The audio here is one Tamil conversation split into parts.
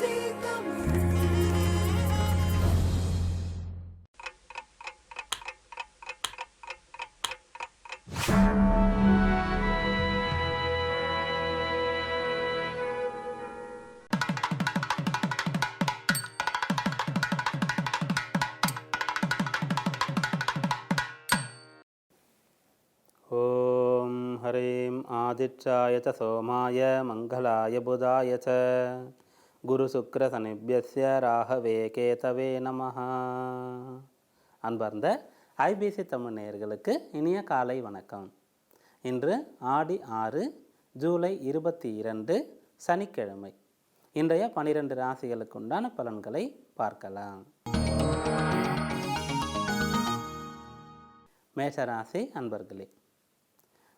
ॐ हरिम् आदित्याय च सोमाय मङ्गलाय बुधाय च। குருசுக்ரசனிபியஸ்ய ராகவே கேதவே நமஹ. அன்பார்ந்த ஐபிசி தமிழ் நேயர்களுக்கு இனிய காலை வணக்கம். இன்று ஆடி ஆறு ஜூலை இருபத்தி இரண்டு சனிக்கிழமை. இன்றைய பனிரெண்டு ராசிகளுக்கு உண்டான பலன்களை பார்க்கலாம். மேஷராசி அன்பர்களே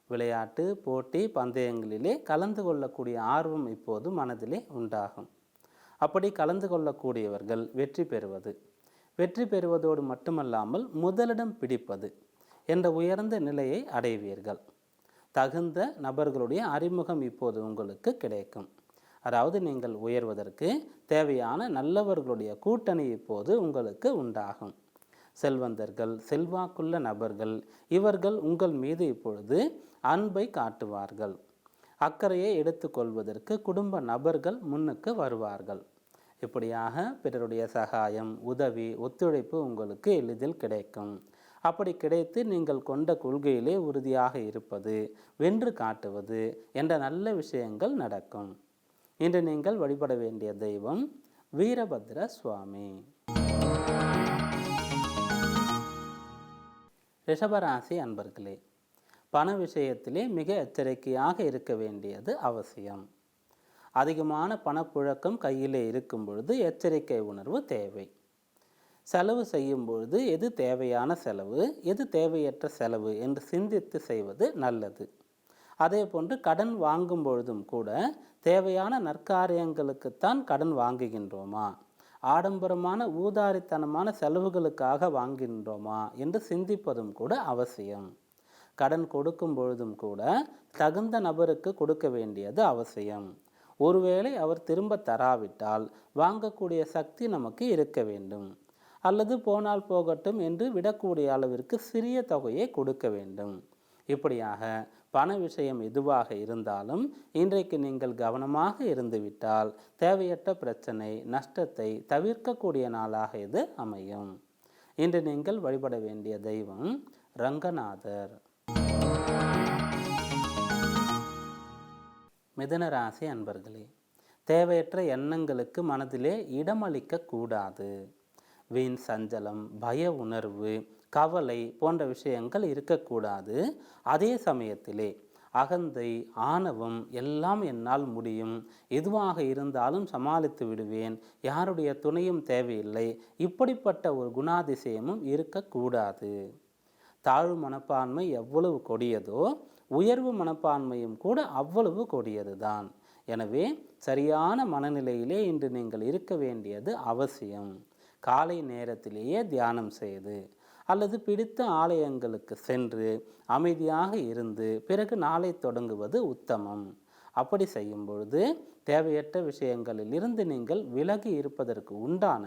விளையாட்டு போட்டி பந்தயங்களிலே கலந்து கொள்ளக்கூடிய ஆர்வம் இப்போது மனதிலே உண்டாகும். அப்படி கலந்து கொள்ளக்கூடியவர்கள் வெற்றி பெறுவது. வெற்றி பெறுவதோடு மட்டுமல்லாமல் முதலிடம் பிடிப்பது என்ற உயர்ந்த நிலையை அடைவீர்கள். தகுந்த நபர்களுடைய அறிமுகம் இப்போது உங்களுக்கு கிடைக்கும். அதாவது நீங்கள் உயர்வதற்கு தேவையான நல்லவர்களுடைய கூட்டணி இப்போது உங்களுக்கு உண்டாகும். செல்வந்தர்கள் செல்வாக்குள்ள நபர்கள் இவர்கள் உங்கள் மீது இப்பொழுது அன்பை காட்டுவார்கள். அக்கறையை எடுத்துக்கொள்வதற்கு குடும்ப நபர்கள் முன்னுக்கு வருவார்கள். இப்படியாக பிறருடைய சகாயம் உதவி ஒத்துழைப்பு உங்களுக்கு எளிதில் கிடைக்கும். அப்படி கிடைத்து நீங்கள் கொண்ட கொள்கையிலே உறுதியாக இருப்பது வென்று காட்டுவது என்ற நல்ல விஷயங்கள் நடக்கும். இன்று நீங்கள் வழிபட வேண்டிய தெய்வம் வீரபத்ர சுவாமி. ரிஷபராசி அன்பர்களே பண விஷயத்திலே மிக எச்சரிக்கையாக இருக்க வேண்டியது அவசியம். அதிகமான பணப்புழக்கம் கையிலே இருக்கும் பொழுது எச்சரிக்கை உணர்வு தேவை. செலவு செய்யும் பொழுது எது தேவையான செலவு எது தேவையற்ற செலவு என்று சிந்தித்து செய்வது நல்லது. அதே போன்று கடன் வாங்கும் பொழுதும் கூட தேவையான நற்காரியங்களுக்குத்தான் கடன் வாங்குகின்றோமா? ஆடம்பரமான ஊதாரித்தனமான செலவுகளுக்காக வாங்குகின்றோமா? என்று சிந்திப்பதும் கூட அவசியம். கடன் கொடுக்கும் பொழுதும் கூட தகுந்த நபருக்கு கொடுக்க வேண்டியது அவசியம். ஒருவேளை அவர் திரும்ப தராவிட்டால் வாங்கக்கூடிய சக்தி நமக்கு இருக்க வேண்டும். அல்லது போனால் போகட்டும் என்று விடக்கூடிய அளவிற்கு சிறிய தொகையை கொடுக்க வேண்டும். இப்படியாக பண விஷயம் எதுவாக இருந்தாலும் இன்றைக்கு நீங்கள் கவனமாக இருந்துவிட்டால் தேவையற்ற பிரச்சனை நஷ்டத்தை தவிர்க்கக்கூடிய நாளாக இது அமையும். இன்று நீங்கள் வழிபட வேண்டிய தெய்வம் ரங்கநாதர். மிதன ராசி அன்பர்களே தேவையற்ற எண்ணங்களுக்கு மனதிலே இடமளிக்க கூடாது. வீண் சஞ்சலம் பய உணர்வு கவலை போன்ற விஷயங்கள் இருக்கக்கூடாது அதே சமயத்திலே அகந்தை ஆணவம் எல்லாம் என்னால் முடியும். எதுவாக இருந்தாலும் சமாளித்து விடுவேன். யாருடைய துணையும் தேவையில்லை. இப்படிப்பட்ட ஒரு குணாதிசயமும் இருக்கக்கூடாது தாழ்வு மனப்பான்மை எவ்வளவு கொடியதோ உயர்வு மனப்பான்மையும் கூட அவ்வளவு கொடியது தான் எனவே சரியான மனநிலையிலே இன்று நீங்கள் இருக்க வேண்டியது அவசியம். காலை நேரத்திலேயே தியானம் செய்து அல்லது பிடித்த ஆலயங்களுக்கு சென்று அமைதியாக இருந்து பிறகு நாளை தொடங்குவது உத்தமம். அப்படி செய்யும் பொழுது தேவையற்ற விஷயங்களில் இருந்து நீங்கள் விலகி இருப்பதற்கு உண்டான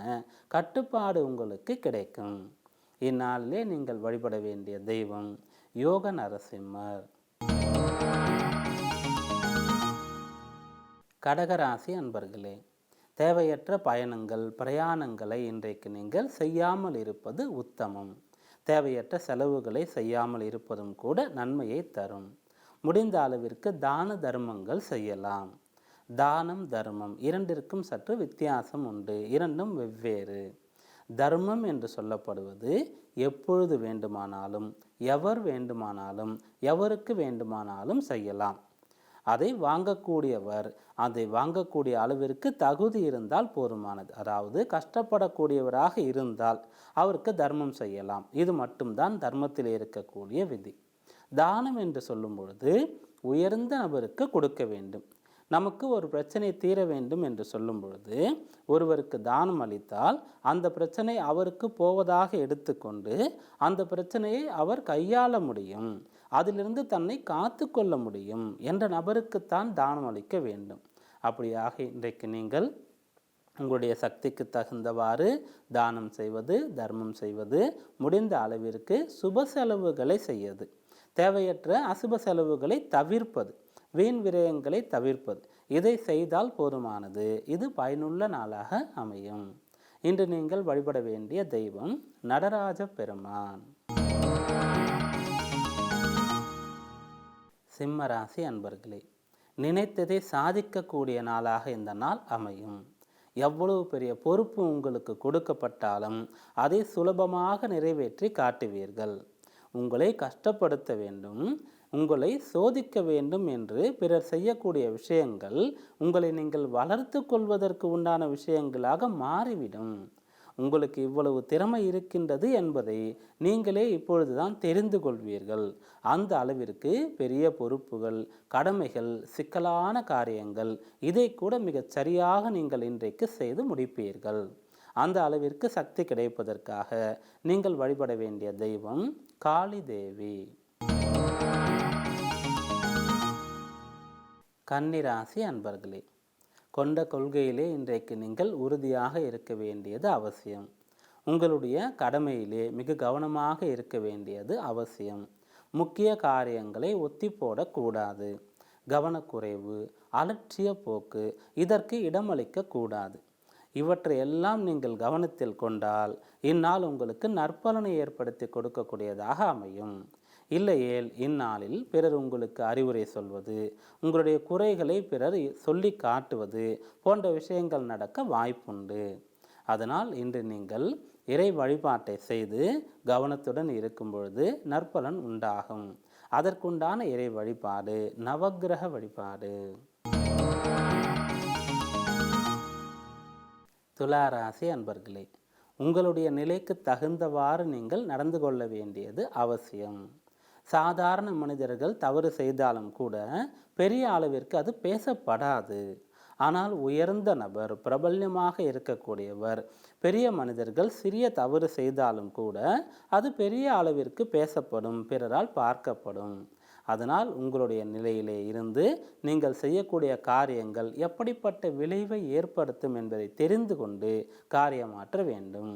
கட்டுப்பாடு உங்களுக்கு கிடைக்கும். இந்நாளிலே நீங்கள் வழிபட வேண்டிய தெய்வம் யோக நரசிம்மர் கடகராசி அன்பர்களே தேவையற்ற பயணங்கள் பிரயாணங்களை இன்றைக்கு நீங்கள் செய்யாமல் இருப்பது உத்தமம். தேவையற்ற செலவுகளை செய்யாமல் இருப்பதும் கூட நன்மையை தரும். முடிந்த அளவிற்கு தான தர்மங்கள் செய்யலாம். தானம் தர்மம் இரண்டிற்கும் சற்று வித்தியாசம் உண்டு. இரண்டும் வெவ்வேறு. தர்மம் என்று சொல்லப்படுவது எப்பொழுது வேண்டுமானாலும் எவர் வேண்டுமானாலும் எவருக்கு வேண்டுமானாலும் செய்யலாம். அதை வாங்கக்கூடியவர் அதை வாங்கக்கூடிய அளவிற்கு தகுதி இருந்தால் போதுமானது. அதாவது கஷ்டப்படக்கூடியவராக இருந்தால் அவருக்கு தர்மம் செய்யலாம். இது மட்டும்தான் தர்மத்தில் இருக்கக்கூடிய விதி. தானம் என்று சொல்லும் பொழுது உயர்ந்த நபருக்கு கொடுக்க வேண்டும். நமக்கு ஒரு பிரச்சனை தீர வேண்டும் என்று சொல்லும் பொழுது ஒருவருக்கு தானம் அளித்தால் அந்த பிரச்சனை அவருக்கு போவதாக எடுத்துக்கொண்டு அந்த பிரச்சனையை அவர் கையாள முடியும். அதிலிருந்து தன்னை காத்து கொள்ள முடியும் என்ற நபருக்குத்தான் தானம் அளிக்க வேண்டும். அப்படியாக இன்றைக்கு நீங்கள் உங்களுடைய சக்திக்கு தகுந்தவாறு தானம் செய்வது தர்மம் செய்வது முடிந்த அளவிற்கு சுப செலவுகளை செய்யது. தேவையற்ற அசுப செலவுகளை தவிர்ப்பது. வீண் விரயங்களை தவிர்ப்பது. இதை செய்தால் போதுமானது. இது பயனுள்ள நாளாக அமையும். இன்று நீங்கள் வழிபட வேண்டிய தெய்வம் நடராஜ பெருமான். சிம்மராசி அன்பர்களே நினைத்ததை சாதிக்கக்கூடிய நாளாக இந்த நாள் அமையும். எவ்வளவு பெரிய பொறுப்பு உங்களுக்கு கொடுக்கப்பட்டாலும் அதை சுலபமாக நிறைவேற்றி காட்டுவீர்கள். உங்களை கஷ்டப்படுத்த வேண்டும். உங்களை சோதிக்க வேண்டும் என்று பிறர் செய்யக்கூடிய விஷயங்கள் உங்களை நீங்கள் வளர்த்து கொள்வதற்கு உண்டான விஷயங்களாக மாறிவிடும். உங்களுக்கு இவ்வளவு திறமை இருக்கின்றது என்பதை நீங்களே இப்பொழுதுதான் தெரிந்து கொள்வீர்கள். அந்த அளவிற்கு பெரிய பொறுப்புகள் கடமைகள் சிக்கலான காரியங்கள் இதை கூட மிகச் சரியாக நீங்கள் இன்றைக்கு செய்து முடிப்பீர்கள். அந்த அளவிற்கு சக்தி கிடைப்பதற்காக நீங்கள் வழிபட வேண்டிய தெய்வம் காளி தேவி கன்னிராசி அன்பர்களே கொண்ட கொள்கையிலே இன்றைக்கு நீங்கள் உறுதியாக இருக்க வேண்டியது அவசியம். உங்களுடைய கடமையிலே மிக கவனமாக இருக்க வேண்டியது அவசியம். முக்கிய காரியங்களை ஒத்தி போடக்கூடாது. கவனக்குறைவு அலட்சிய போக்கு இதற்கு இடமளிக்க கூடாது. இவற்றையெல்லாம் நீங்கள் கவனத்தில் கொண்டால் இந்நாள் உங்களுக்கு நற்பலனை ஏற்படுத்தி கொடுக்கக்கூடியதாக அமையும். இல்லையேல் இந்நாளில் பிறர் உங்களுக்கு அறிவுரை சொல்வது உங்களுடைய குறைகளை பிறர் சொல்லி காட்டுவது போன்ற விஷயங்கள் நடக்க வாய்ப்புண்டு. அதனால் இன்று நீங்கள் இறை வழிபாட்டை செய்து கவனத்துடன் இருக்கும் பொழுது நற்பலன் உண்டாகும். அதற்குண்டான இறை வழிபாடு நவக்கிரக வழிபாடு. துளாராசி அன்பர்களே உங்களுடைய நிலைக்கு தகுந்தவாறு நீங்கள் நடந்து கொள்ள வேண்டியது அவசியம். சாதாரண மனிதர்கள் தவறு செய்தாலும் கூட பெரிய அளவிற்கு அது பேசப்படாது. ஆனால் உயர்ந்த நபர் பிரபல்யமாக இருக்கக்கூடியவர் பெரிய மனிதர்கள் சிறிய தவறு செய்தாலும் கூட அது பெரிய அளவிற்கு பேசப்படும் பிறரால் பார்க்கப்படும். அதனால் உங்களுடைய நிலையிலே இருந்து நீங்கள் செய்யக்கூடிய காரியங்கள் எப்படிப்பட்ட விளைவை ஏற்படுத்தும் என்பதை தெரிந்து கொண்டு காரியமாற்ற வேண்டும்.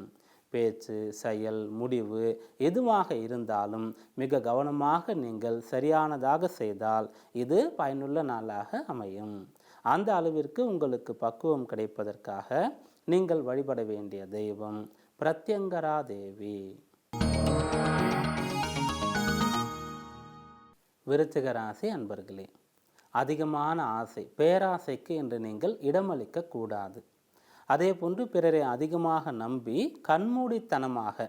பேச்சு செயல் முடிவு எதுவாக இருந்தாலும் மிக கவனமாக நீங்கள் சரியானதாக செய்தால் இது பயனுள்ள நாளாக அமையும். அந்த அளவிற்கு உங்களுக்கு பக்குவம் கிடைப்பதற்காக நீங்கள் வழிபட வேண்டிய தெய்வம் பிரத்யங்கரா தேவி. விருச்சிக ராசி அன்பர்களே அதிகமான ஆசை பேராசைக்கு என்று நீங்கள் இடமளிக்க கூடாது. அதே போன்று பிறரை அதிகமாக நம்பி கண்மூடித்தனமாக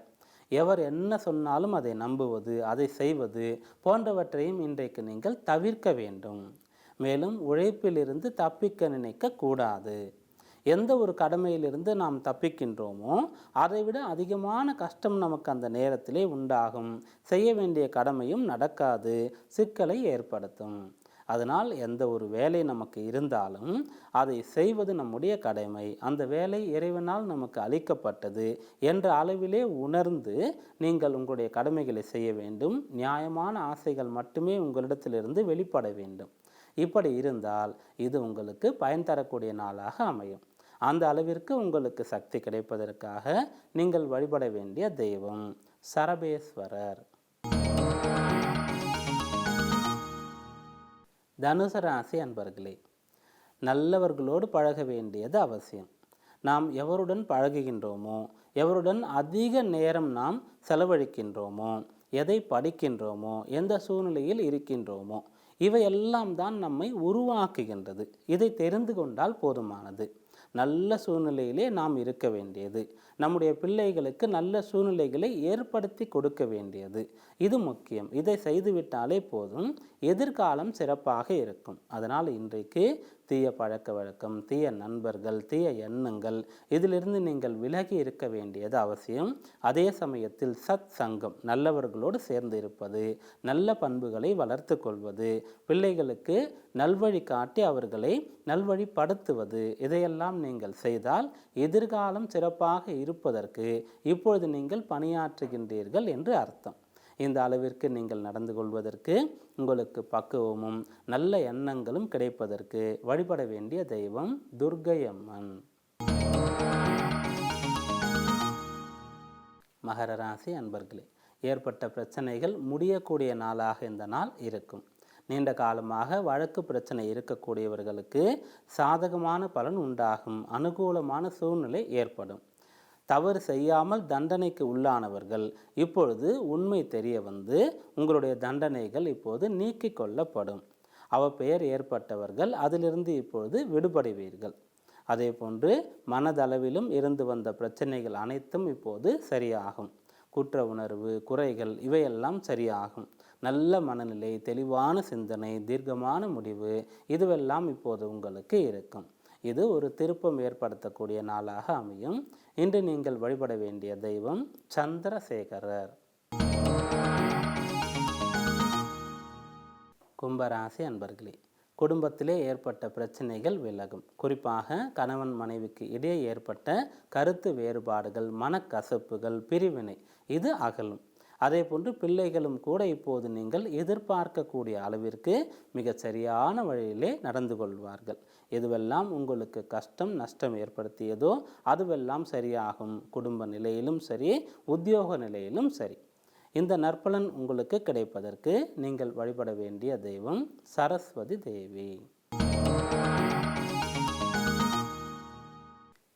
எவர் என்ன சொன்னாலும் அதை நம்புவது அதை செய்வது போன்றவற்றையும் இன்றைக்கு நீங்கள் தவிர்க்க வேண்டும். மேலும் உழைப்பிலிருந்து தப்பிக்க நினைக்க கூடாது. எந்த ஒரு கடமையிலிருந்து நாம் தப்பிக்கின்றோமோ அதைவிட அதிகமான கஷ்டம் நமக்கு அந்த நேரத்திலே உண்டாகும். செய்ய வேண்டிய கடமையும் நடக்காது சிக்கலை ஏற்படுத்தும். அதனால் எந்த ஒரு வேலை நமக்கு இருந்தாலும் அதை செய்வது நம்முடைய கடமை. அந்த வேலை இறைவனால் நமக்கு அளிக்கப்பட்டது என்ற அளவிலே உணர்ந்து நீங்கள் உங்களுடைய கடமைகளை செய்ய வேண்டும். நியாயமான ஆசைகள் மட்டுமே உங்களிடத்திலிருந்து வெளிப்பட வேண்டும். இப்படி இருந்தால் இது உங்களுக்கு பயன் தரக்கூடிய நாளாக அமையும். அந்த அளவிற்கு உங்களுக்கு சக்தி கிடைப்பதற்காக நீங்கள் வழிபட வேண்டிய தெய்வம் சரபேஸ்வரர். தனுசு ராசி அன்பர்களே நல்லவர்களோடு பழக வேண்டியது அவசியம். நாம் எவருடன் பழகுகின்றோமோ எவருடன் அதிக நேரம் நாம் செலவழிக்கின்றோமோ எதை படிக்கின்றோமோ எந்த சூழ்நிலையில் இருக்கின்றோமோ இவையெல்லாம் தான் நம்மை உருவாக்குகின்றது. இதை தெரிந்து கொண்டால் போதுமானது. நல்ல சூழ்நிலையிலே நாம் இருக்க வேண்டியது. நம்முடைய பிள்ளைகளுக்கு நல்ல சூழ்நிலைகளை ஏற்படுத்தி கொடுக்க வேண்டியது. இது முக்கியம். இதை செய்துவிட்டாலே போதும். எதிர்காலம் சிறப்பாக இருக்கும். அதனால் இன்றைக்கு தீய பழக்க வழக்கம் தீய நண்பர்கள் தீய எண்ணங்கள் இதிலிருந்து நீங்கள் விலகி இருக்க வேண்டியது அவசியம். அதே சமயத்தில் சத் சங்கம் நல்லவர்களோடு சேர்ந்து இருப்பது நல்ல பண்புகளை வளர்த்து கொள்வது பிள்ளைகளுக்கு நல்வழி காட்டி அவர்களை நல்வழிப்படுத்துவது இதையெல்லாம் நீங்கள் செய்தால் எதிர்காலம் சிறப்பாக இருப்பதற்கு இப்பொழுது நீங்கள் பணியாற்றுகின்றீர்கள் என்று அர்த்தம். இந்த அளவிற்கு நீங்கள் நடந்து கொள்வதற்கு உங்களுக்கு பக்குவமும் நல்ல எண்ணங்களும் கிடைப்பதற்கு வழிபட வேண்டிய தெய்வம் துர்கை அம்மன் மகர ராசி அன்பர்களே ஏற்பட்ட பிரச்சனைகள் முடியக்கூடிய நாளாக இந்த நாள் இருக்கும். நீண்ட காலமாக வழக்கு பிரச்சனை இருக்கக்கூடியவர்களுக்கு சாதகமான பலன் உண்டாகும் அனுகூலமான சூழ்நிலை ஏற்படும். தவறு செய்யாமல் தண்டனைக்கு உள்ளானவர்கள். இப்பொழுது உண்மை தெரிய வந்து உங்களுடைய தண்டனைகள் இப்போது நீக்கிக் கொள்ளப்படும். அவப்பெயர் ஏற்பட்டவர்கள் அதிலிருந்து இப்பொழுது விடுபடுவீர்கள். அதே போன்று மனதளவிலும் இருந்து வந்த பிரச்சனைகள் அனைத்தும் இப்போது சரியாகும். குற்ற உணர்வு குறைகள் இவையெல்லாம் சரியாகும். நல்ல மனநிலை தெளிவான சிந்தனை தீர்க்கமான முடிவு இதுவெல்லாம் இப்போது உங்களுக்கு இருக்கும். இது ஒரு திருப்பம் ஏற்படுத்தக்கூடிய நாளாக அமையும். இன்று நீங்கள் வழிபட வேண்டிய தெய்வம் சந்திரசேகரர். கும்பராசி அன்பர்களே குடும்பத்திலே ஏற்பட்ட பிரச்சனைகள் விலகும். குறிப்பாக கணவன் மனைவிக்கு இடையே ஏற்பட்ட கருத்து வேறுபாடுகள் மனக்கசப்புகள் பிரிவினை இது அகலும். அதே போன்று பிள்ளைகளும் கூட இப்போது நீங்கள் எதிர்பார்க்கக்கூடிய அளவிற்கு மிகச் சரியான வழியிலே நடந்து கொள்வார்கள். எதுவெல்லாம் உங்களுக்கு கஷ்டம் நஷ்டம் ஏற்படுத்தியதோ அதுவெல்லாம் சரியாகும். குடும்ப நிலையிலும் சரி உத்தியோக நிலையிலும் சரி. இந்த நற்பலன் உங்களுக்கு கிடைப்பதற்கு நீங்கள் வழிபட வேண்டிய தெய்வம் சரஸ்வதி தேவி.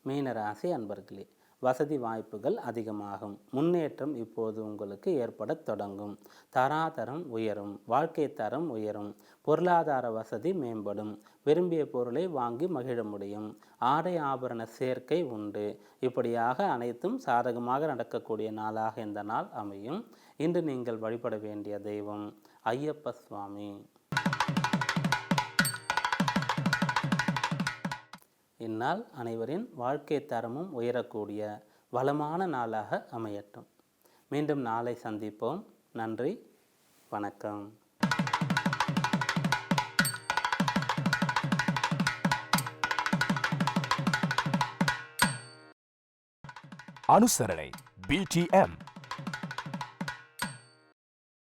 மீனராசி அன்பர்களே வசதி வாய்ப்புகள் அதிகமாகும். முன்னேற்றம் இப்போது உங்களுக்கு ஏற்படத் தொடங்கும். தராதரம் உயரும். வாழ்க்கை தரம் உயரும். பொருளாதார வசதி மேம்படும். விரும்பிய பொருளை வாங்கி மகிழ முடியும். ஆடை ஆபரண சேர்க்கை உண்டு. இப்படியாக அனைத்தும் சாதகமாக நடக்கக்கூடிய நாளாக இந்த நாள் அமையும். இன்று நீங்கள் வழிபட வேண்டிய தெய்வம் ஐயப்ப சுவாமி. இந்நாள் அனைவரின் வாழ்க்கை தரமும் உயரக்கூடிய வளமான நாளாக அமையட்டும். மீண்டும் நாளை சந்திப்போம். நன்றி. வணக்கம். அனுசரணை பிடிஎம்